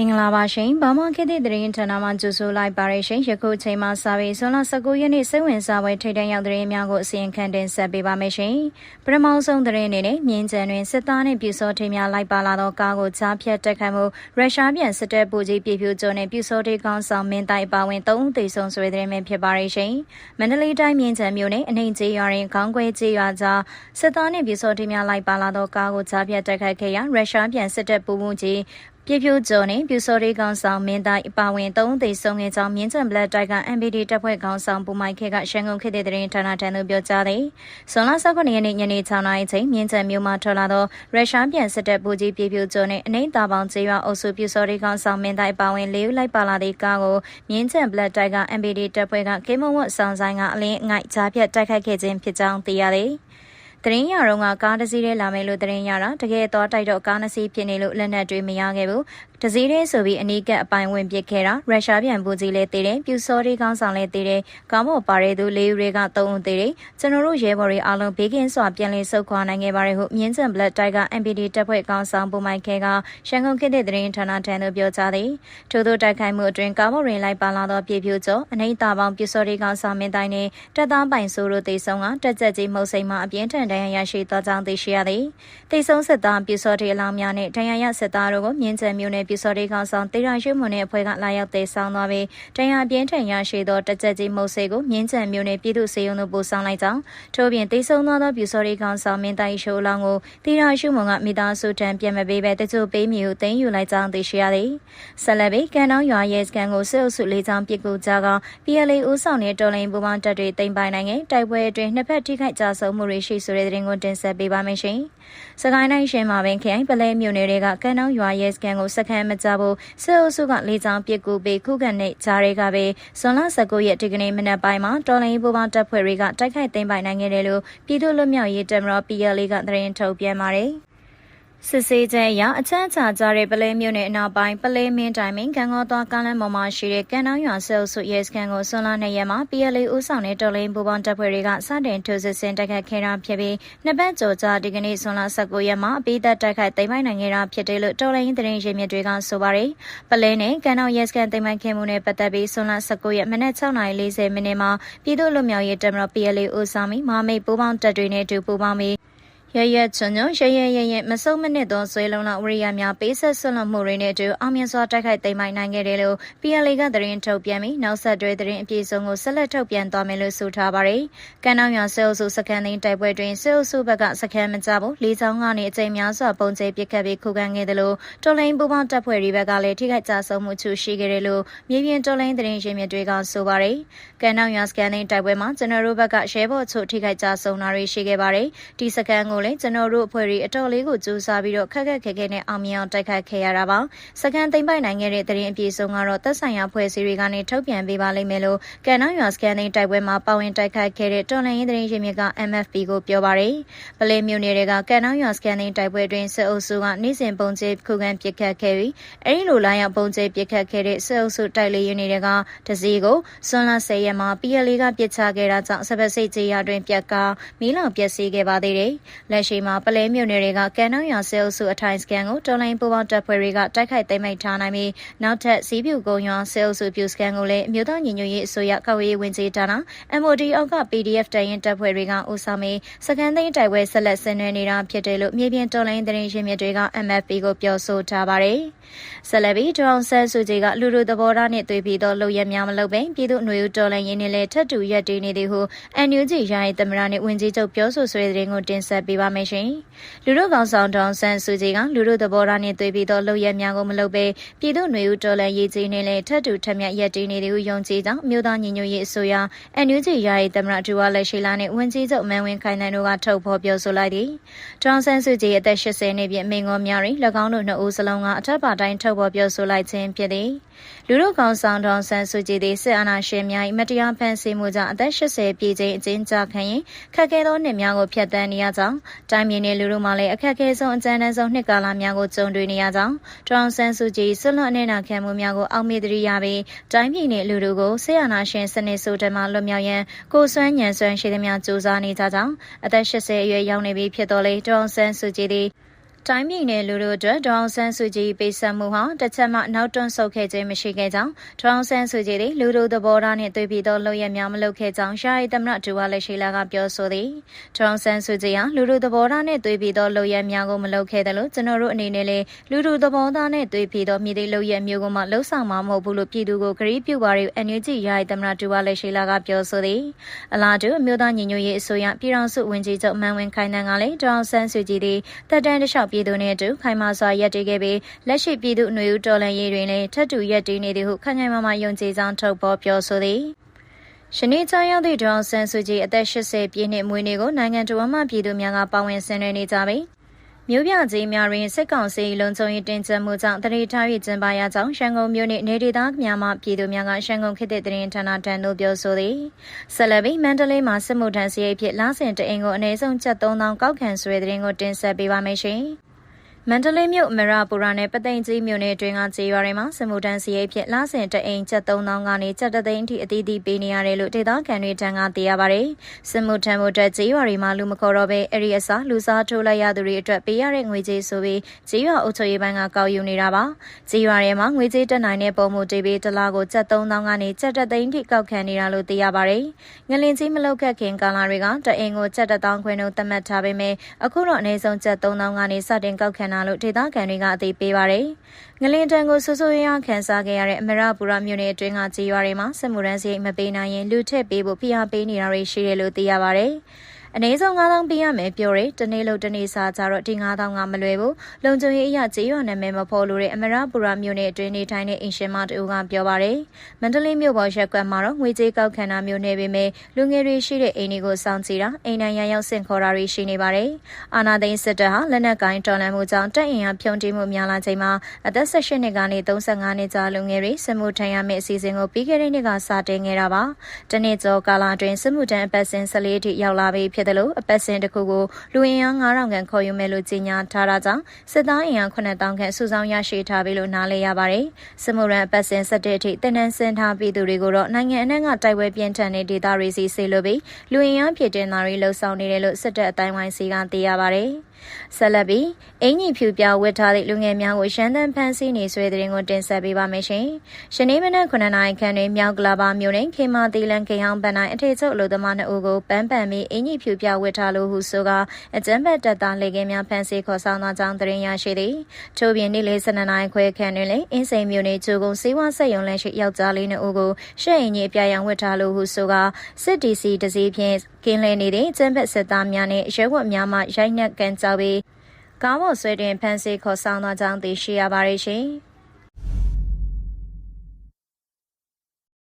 မင်္ဂလာပါရှင်။ဘာမှခေတ်သစ်သတင်းဌာနမှကြိုဆိုလိုက်ပါရရှင်။ယခုအချိန်မှစပြီးဇွန်လ19ရက်နေ့စိတ်ဝင်စားပွဲထိတ်တန့်ရောက်သတင်းများကိုအစီရင်ခံတင်ဆက်ပေးပါမယ်ရှင်။ပထမဆုံးသတင်းအနေနဲ့မြင်းကျန်တွင်စစ်သားနှင့်ပြူစောထိများလိုက်ပါလာသောကားကိုကြားဖြတ်တက်ခတ်မှုရုရှားပြန်စစ်တပ်ပူကြီးပြည်ပြူကျော်နှင့်ပြူစောထိကောင်းဆောင်မင်းတိုင်ပါဝင်၃ဦးသေဆုံးဆွေသတင်းများဖြစ်ပါရရှင်။မန္တလေးတိုင်းမြင်းကျန်မြို့နယ်အနှိမ်ကျေးရွာတွင်ခေါင်းခွဲကျေးရွာကြားစစ်သားနှင့်ပြူစောထိများလိုက်ပါလာသောကားကိုကြားဖြတ်တက်ခတ်ခဲ့ရာရုရှားပြန်စစ်တပ်ပူမှုကြီး ပြပြကျော်နဲ့ပြူစော်ရီကောင်ဆောင်မင်းသားအပါဝင်၃သိဆုံးငယ်ကြောင်းမြင်းချံဘလက်တိုက်က MPD တပ်ဖွဲ့ကောင်ဆောင်ပူမိုက်ခေကရှန်ကုန်ခေတ်တဲ့တဲ့ဌာနထံသို့ပြောကြားသည်။ဇွန်လ19ရက်နေ့ညနေ6နာရီချိန်မြင်းချံမြို့မှာထွက်လာသောရုရှားပြန်စစ်တပ်ပူကြီးပြပြကျော်နဲ့အနိမ့်တာပေါင်းကျေးရွာအုပ်စုပြူစော်ရီကောင်ဆောင်မင်းသားအပါဝင်၄ဦးလိုက်ပါလာသည့်ကားကိုမြင်းချံဘလက်တိုက်က MPD တပ်ဖွဲ့ကကေမဝတ်ဆောင်ဆိုင်ကအလင်းအငိုက်ကြားပြတ်တိုက်ခိုက်ခဲ့ခြင်းဖြစ်ကြောင်းသိရသည်။ တရင်ရတော့ကကားတစ်စီးထဲလာမယ်လို့တရင်ရတာတကယ်တော့တိုက်တော့ကားနှစ်စီးဖြစ်နေလို့လက်နက်တွေမရခဲ့ဘူး တစည်းတည်းဆိုပြီးအနီးကပ်အပိုင်ဝင်ပစ်ခဲ့တာရုရှားပြန်ပူကြီးလဲတည်တယ်ပြူစောရီကောင်းဆောင်လဲတည်တယ်ကောင်းမော်ပါရဲသူလေးဦးတွေကသုံးဦးတည်တယ်ကျွန်တော်တို့ရဲဘော်တွေအားလုံးဘေးကင်းစွာပြန်လည်ဆုတ်ခွာနိုင်ခဲ့ပါတယ်ဟုမြင်းကျန်ဘလက်တိုက်က MPD တပ်ဖွဲ့ကောင်းဆောင်ပူမိုက်ခဲကရှန်ကုန်ခေတ်တဲ့တရင်ဌာနထံသို့ပြောကြားသည်ထို့သောတိုက်ခိုက်မှုအတွင်းကားမော်ရင်လိုက်ပါလာသောပြည်ပြူကျော်အနိမ့်တာပေါင်းပြူစောရီကောင်းဆောင်မင်းတိုင်းနှင့်တပ်သားပိုင်ဆိုးတို့တေဆုံးကတက်ကြက်ကြီးမှုတ်စိမ်မှအပြင်းထန်ဒဏ်ရာရရှိသောကြောင်းသိရှိရသည်တေဆုံးစစ်သားပြူစောတီအလောင်းများနှင့်ဒဏ်ရာရစစ်သားတို့ကိုမြင်းကျန်မြို့နယ်ပြူစောတီကောင်းဆောင်တေရာရွှေမွန်နဲ့အဖွဲ့ကလာရောက်သေဆောင်သွားပြီးတရားပြင်းထန်ရရှိသောတကြက်ကြီးမုတ်ဆေးကိုမြင်းကျန်မြို့နယ်ပြည်သူ့စေယုံတို့ပို့ဆောင်လိုက်ကြောင်းထို့ပြင်သေဆုံးသွားသောပြူစော်ရီကောင်ဆောင်မင်းတိုင်ရှိုးလောင်းကိုတေရာရွှေမွန်ကမိသားစုတံပြန်မပေးဘဲတချို့ပေးမြေကိုသိမ်းယူလိုက်ကြောင်းသိရှိရသည်ဆက်လက်ပြီးကန်တောင်းရွာရဲစကန်ကိုစစ်အုပ်စုလေးချောင်းပစ်ကူကြက PLA ဦးဆောင်တဲ့တော်လိုင်းပူပေါင်းတပ်တွေတင်ပိုင်နိုင်ခဲ့တိုက်ပွဲအတွင်းနှစ်ဖက်ထိခိုက်ကြဆုံးမှုတွေရှိဆိုတဲ့သတင်းကိုတင်ဆက်ပေးပါမယ်ရှင်။စကိုင်းတိုင်းရှင်မာပင်ခရိုင်ပလဲမြို့နယ်တွေကကန်တောင်းရွာရဲစကန်ကိုစခန်းမကြဖို့စစ်အုပ်စုကလေးချောင်းပစ်ကူပေးခုခံတဲ့ဂျားတွေကပဲဇွန်လ19ရက်ဒီကနေ့မနက်ပိုင်းမှာတော်လိုင်းပူပေါင်းတပ်ဖွဲ့တွေကတိုက်ခိုက်သိမ်းပိုင်နိုင်ခဲ့တယ်လို့ပြည်သူ့လွတ်မြောက်ရေးတပ်မတော် PLA ကသတင်းထုတ်ပြန်ပါတယ်။ စစ်ဆေးချက်အရအချမ်းချကြတဲ့ပလဲမြို့နယ်အနောက်ပိုင်းပလဲမင်းတိုင်မင်းကံကောသွားကမ်းလမ်းပေါ်မှာရှိတဲ့ကန်တောင်ရွာဆဲအုပ်စုရဲစခန်းကိုဆွန်လာနေရက်မှာ PLA ဦးဆောင်တဲ့တော်လိုင်းပူပေါင်းတပ်ဖွဲ့တွေကစတင်ထိုးစစ်ဆင်တိုက်ခိုက်ခဲ့တာဖြစ်ပြီးနှစ်ပတ်ကျော်ကြာဒီကနေ့ဆွန်လာ19ရက်မှာအပိသက်တိုက်ခိုက်သိမ်းပိုက်နိုင်ခဲ့တာဖြစ်တယ်လို့တော်လိုင်းသတင်းရင်းမြစ်တွေကဆိုပါတယ်ပလဲနဲ့ကန်တောင်ရဲစခန်းသိမ်းပိုက်ခဲ့မှုနဲ့ပတ်သက်ပြီးဆွန်လာ19ရက်မနက်6:40မိနစ်မှာပြည်သူ့လူမျိုးရေးတပ်မတော် PLA ဦးဆောင်ပြီးမဟာမိတ်ပူးပေါင်းတပ်တွေနဲ့အတူပူးပေါင်းပြီး ရရချွန်ချွန်ရရရရမစုံမနစ်သောဆွေလုံးလောက်ဝရိယများပေးဆက်ဆွလွန်မှုတွေနဲ့အတူအောင်မြင်စွာတိုက်ခိုက်သိမ်းပိုက်နိုင်ခဲ့တယ်လို့ PLA ကသတင်းထုတ်ပြန်ပြီးနောက်ဆက်တွဲသတင်းအပြည့်စုံကိုဆက်လက်ထုတ်ပြန်သွားမယ်လို့ဆိုထားပါတယ်။ကန်နောက်ရွာဆဲအုပ်စုစခန်းသိမ်းတိုက်ပွဲတွင်ဆဲအုပ်စုဘက်ကစခန်းမကြဘူးလေးချောင်းကနေအကြိမ်များစွာပုံကျဲပစ်ခတ်ပြီးခုခံခဲ့တယ်လို့တော်လိုင်းပူပေါင်းတပ်ဖွဲ့တွေဘက်ကလည်းထိခိုက်ကြဆုံးမှုချို့ရှိခဲ့တယ်လို့မြေပြင်တော်လိုင်းသတင်းရင်းမြစ်တွေကဆိုပါတယ်။ကန်နောက်ရွာစခန်းသိမ်းတိုက်ပွဲမှာကျွန်တော်တို့ဘက်ကရှဲဘော့ချို့ထိခိုက်ကြဆုံးတာတွေရှိခဲ့ပါတယ်။ဒီစခန်းကိုလည်းကျွန်တော်တို့အဖွဲ့တွေအတော်လေးကိုစူးစမ်းပြီးတော့ခက်ခက်ခဲခဲနဲ့အောင်မြင်အောင်တိုက်ခိုက်ခဲ့ရတာပါစကန်သိမ့်ပိုက်နိုင်ခဲ့တဲ့တရင်အပြည့်စုံကတော့သက်ဆိုင်ရာဖွဲ့စည်းတွေကနေထုတ်ပြန်ပေးပါလိမ့်မယ်လို့ကန်နောင်ရွာစကန်သိမ့်တိုက်ပွဲမှာပါဝင်တိုက်ခိုက်ခဲ့တဲ့တော်လှန်ရေးတရင်ရင်းမြစ်က MFP ကိုပြောပါတယ်ပလဲမြို့နယ်တွေကကန်နောင်ရွာစကန်သိမ့်တိုက်ပွဲတွင်စစ်အုပ်စုကနေ့စဉ်ပုံကျဲခုခံပစ်ခတ်ခဲ့ပြီးအဲဒီလိုလာရောက်ပုံကျဲပစ်ခတ်ခဲ့တဲ့စစ်အုပ်စုတိုက်လေယာဉ်တွေကတစည်းကိုစွန်လာ၁၀ရက်မှာ PLA ကပစ်ချခဲ့တာကြောင့်စပက်စိတ်ကြေးရတွင်ပြက်ကမီးလောင်ပျက်စီးခဲ့ပါသေးတယ်လက်ရှိမှာပလဲမြို့နယ်တွေကကန်နောင်ရွာဆဲအုပ်စုအထိုင်စကန်ကိုတော်လိုင်းပူပေါင်းတပ်ဖွဲ့တွေကတိုက်ခိုက်သိမ်းမိထားနိုင်ပြီးနောက်ထပ်စီးပြူကုန်းရွာဆဲအုပ်စုပြူစကန်ကိုလည်းအမျိုးသားညီညွတ်ရေးအစိုးရကောက်ရေးဝင်ကြီးတာနာ MOD အောက်က PDF တရင်တပ်ဖွဲ့တွေကဦးဆောင်ပြီးစကန်သိမ်းတိုက်ပွဲဆက်လက်ဆင်နွှဲနေတာဖြစ်တယ်လို့မြေပြင်တော်လိုင်းသတင်းရင်းမြစ်တွေက MFP ကိုပြောဆိုထားပါတယ်။ဆက်လက်ပြီးဒေါအောင်ဆန်းစုကြည်ကလူလူသဘောထားနဲ့တွေ့ပြီးတော့လုံရများမလုပ်ဘဲပြည်သူ့ຫນွေဦးတော်လိုင်းရင်းနဲ့လည်းထပ်တူရက်တည်နေသည်ဟု NUG ရိုင်းသမရနဲ့ဝင်ကြီးချုပ်ပြောဆိုဆွေးတဲ့ရင်ကိုတင်ဆက်ပေးပါမယ်ရှင်။လူတို့ကောင်ဆောင်ဒေါဆန်စုကြည်ကလူတို့သဘောထားနဲ့တွေ့ပြီးတော့လှုပ်ရက်များကိုမလုပ်ဘဲပြည်သူ့ຫນွေဦးတော်လန်ရေးကြီးနေလေထပ်တူထက်မြက်ရက်တီးနေတယ်ဟုယုံကြည်ကြောင်းမြို့သားညီညွတ်ရေးအစိုးရ NUG ယာယီသမရဒူဝါလက်ရှိလာနဲ့ဝန်ကြီးချုပ်မန်ဝင်းခိုင်နိုင်တို့ကထုတ်ဖော်ပြောဆိုလိုက်သည်ဒေါဆန်စုကြည်အသက်80နှစ်ပြည့်မိငေါများတွင်၎င်းတို့နှစ်ဦးစလုံးကအထက်ပါတိုင်းထုတ်ဖော်ပြောဆိုလိုက်ခြင်းဖြစ်သည်လူတို့ကောင်ဆောင်ဒေါဆန်စုကြည်သည်စစ်အာဏာရှင်များ၏မတရားဖန်ဆီးမှုကြောင့်အသက်80ပြည့်ချိန်အကျဉ်းချခံရင်ခက်ခဲသောနှစ်များကိုဖျက်ဆီးနေရကြောင်းတိုင်းပြည်နယ်လူတို့မှလည်းအခက်အခဲဆုံးအကြမ်းတမ်းဆုံးနှစ်ကာလများကိုကြုံတွေ့နေရကြောင်းဒေါဆန်စုကြည်ဆွလွန်အနေနာခံမှုများကိုအောက်မေ့တရရပြီးတိုင်းပြည်နယ်လူတို့ကိုစစ်အာဏာရှင်စနစ်ဆိုတဲ့မှလွတ်မြောက်ရန်ကိုစွမ်းညံစွမ်းရှိသမျှစူးစမ်းနေကြကြောင်းအသက်80အရွယ်ရောက်နေပြီဖြစ်တော်လေဒေါဆန်စုကြည်သည် တိုင်းပြည်နယ်လူတို့အတွက်ဒေါအောင်ဆန်းစုကြည်ပေးဆက်မှုဟာတစ်ချက်မှနောက်တွန့်ဆုတ်ခဲ့ခြင်းမရှိခဲ့ကြောင်းဒေါအောင်ဆန်းစုကြည်သည်လူတို့သဘောထားနှင့်တွေ့ပြီးသောလုပ်ရများမလုပ်ခဲ့ကြောင်းရှားရီသမရဒူဝါလက်ရှိလာကပြောဆိုသည်ဒေါအောင်ဆန်းစုကြည်ဟာလူတို့သဘောထားနှင့်တွေ့ပြီးသောလုပ်ရများကိုမလုပ်ခဲ့တယ်လို့ကျွန်တော်တို့အနေနဲ့လည်းလူတို့သဘောထားနှင့်တွေ့ပြီးသောမြည်သည့်လုပ်ရမျိုးကိုမှလှုပ်ဆောင်မှာမဟုတ်ဘူးလို့ပြည်သူကိုကြေပြုပါရအန်ယူဂျီယာရီသမရဒူဝါလက်ရှိလာကပြောဆိုသည်အလားတူအမျိုးသားညီညွတ်ရေးအစိုးရပြည်ထောင်စုဝန်ကြီးချုပ်မန်ဝင်းခိုင်တန်းကလည်းဒေါအောင်ဆန်းစုကြည်သည်တပ်တန်းတစ်လျှောက်ပြည်သူနှင့်အတူခိုင်မာစွာရပ်တည်ခဲ့ပြီးလက်ရှိပြည်သူ့ຫນွေဦးတော်လှန်ရေးတွင်လည်းထပ်တူရပ်တည်နေသည်ဟုခိုင်ခိုင်မာမာယုံကြည်ကြောင်းထုတ်ဖော်ပြောဆိုသည်ရှနေ့ချရောက်သည့်ဒေါအောင်ဆန်းစုကြည်အသက်80ပြည့်နှစ်မွေးနေ့ကိုနိုင်ငံတော်မှပြည်သူများကပါဝင်ဆင်နွှဲနေကြပြီး မြို့ပြကြီးများတွင်စစ်ကောင်စီလုံခြုံရေးတင်ကြမှုကြောင့်တရေထား၍ကျင်းပရကြောင်းရန်ကုန်မြို့နှင့်နေဒေသများမှပြည်သူများကရန်ကုန်ခေတ်သစ်တရင်ဌာနတန်တို့ပြောဆိုသည်ဆက်လက်ပြီးမန္တလေးမှာစစ်မှုထမ်းစရိတ်ဖြင့်လစဉ်တအိမ်ကိုအနည်းဆုံးကျပ်3000ကောက်ခံဆွဲတဲ့ရင်ကိုတင်ဆက်ပေးပါမယ်ရှင်။ မန္တလေးမြို့အမရပူရာနယ်ပသိမ်ကြီးမြို့နယ်တွင်ကကြေးရွာတွေမှာစမှုတန်းစီရိတ်ဖြစ်လစဉ်တအိမ်ကျပ်3000ကနေကျပ်တသိန်းထိအသီးသီးပေးနေရတယ်လို့ဒေသခံတွေထံကသိရပါတယ်။စမှုထမ်းမှုအတွက်ကြေးရွာတွေမှာလူမခေါ်တော့ဘဲအဲ့ဒီအစားလူစားထိုးလိုက်ရသူတွေအတွက်ပေးရတဲ့ငွေကြေးဆိုပြီးကြေးရွာအုပ်ချုပ်ရေးပိုင်းကကောက်ယူနေတာပါ။ကြေးရွာတွေမှာငွေကြေးတက်နိုင်တဲ့ပုံမှုတေးပေးတစ်လားကိုကျပ်3000ကနေကျပ်တသိန်းထိကောက်ခံနေတာလို့သိရပါတယ်။ငလင်ကြီးမလောက်ခတ်ခင်ကာလတွေကတအိမ်ကိုကျပ်1000ခွဲနှုန်းသတ်မှတ်ထားပေမဲ့အခုတော့အနည်းဆုံးကျပ်3000ကနေစတင်ကောက်ခံတာလို့ဒေသခံတွေကအသိပေးပါတယ်။ငလင်တန်ကိုဆူဆူရရခန်းစားခဲ့ရတဲ့အမရပူရမြို့နယ်အတွင်းကကြေးရွာတွေမှာစစ်မှုရန်စရိတ်မပေးနိုင်ရင်လူထက်ပေးဖို့ဖိအားပေးနေတာတွေရှိတယ်လို့သိရပါတယ်။ အနည်းဆုံး9000ပေးရမယ်ပြောတယ်တနေ့လို့တနေ့စာကြတော့ဒီ9000ကမလွယ်ဘူးလုံခြုံရေးအရာကြေးရွာနာမည်မဖော်လို့တဲ့အမရပူရာမြို့နယ်အတွင်းနေထိုင်တဲ့အင်ရှင်မတူကပြောပါတယ်မန္တလေးမြို့ပေါ်ရက်ကွက်မှာတော့ငွေကြေးကောက်ခံတာမျိုးနေပေမဲ့လူငယ်တွေရှိတဲ့အိမ်တွေကိုစောင့်ကြည့်တာအိမ်နိုင်ရရောက်ဆင့်ခေါ်တာတွေရှိနေပါတယ်အာနာသိန်းစစ်တပ်ဟာလက်နက်ကိုင်းတော်လှန်မှုကြောင့်တပ်အင်အားဖြုံးတိမှုများလာချိန်မှာအသက်18နှစ်ကနေ35နှစ်ကြာလူငယ်တွေစစ်မှုထမ်းရမယ့်အစီအစဉ်ကိုပြီးခဲ့တဲ့နှစ်ကစတင်ခဲ့တာပါတနေ့ကျော်ကာလအတွင်းစစ်မှုထမ်းအပတ်စဉ်14ထိရောက်လာပြီဖြစ်တယ်လို့အပတ်စဉ်တစ်ခုကိုလူအင်အား9000ခန့်ခေါ်ယူမယ်လို့ကြေညာထားတာကြောင့်စစ်သားအင်အား9000ခန့်စုဆောင်းရရှိထားပြီလို့နားလည်ရပါတယ်။စမုရန်အပတ်စဉ်17အထိတနန်းစင်ထားပြည်သူတွေကိုတော့နိုင်ငံအနှံ့ကတိုက်ပွဲပြင်းထန်တဲ့ဒေသတွေစီဆေလိုပြီးလူအင်အားဖြစ်တင်တာတွေလှုံ့ဆော်နေတယ်လို့စစ်တပ်အတိုင်းဝိုင်းစီကသိရပါတယ်။ ဆက်လက်ပြီးအင်ကြီးဖြူပြောင်းဝတ်ထားတဲ့လူငယ်များကိုရှမ်းသမ်းဖမ်းဆီးနေဆွဲတဲ့ရင်ကိုတင်ဆက်ပေးပါမယ်ရှင်။ရှနေ့မနက်9နာရီခန့်တွင်မြောက်ကလာပါမြို့နယ်ခေမာတီလန်ခေဟောင်းပန်တိုင်းအထေချုပ်အလို့သမားနှစ်ဦးကိုပန်းပန်ပြီးအင်ကြီးဖြူပြောင်းဝတ်ထားလို့ဟုဆိုကအကြမ်းဖက်တပ်သားလေကင်းများဖမ်းဆီးခေါ်ဆောင်သောကြောင်းသတင်းရရှိသည်။ထို့ပြင်နေ့လယ်12နာရီခွဲခန့်တွင်လည်းအင်းစိန်မြို့နယ်ကျိုးကုန်းစေဝါဆက်ယုံလန်းရှိယောက်ျားလေးနှစ်ဦးကိုရှက်ရင်ကြီးအပြာရောင်ဝတ်ထားလို့ဟုဆိုကစစ်တီစီတစည်းဖြင့်ကင်းလဲနေတဲ့ကျန်းဖက်စစ်သားများနဲ့ရဲဝတ်များမှရိုက်နှက်ကန်ကြောက်ပြီးကားပေါ်ဆွဲတင်ဖမ်းဆီးခေါ်ဆောင်သောကြောင်းသိရှိရပါတယ်ရှင်။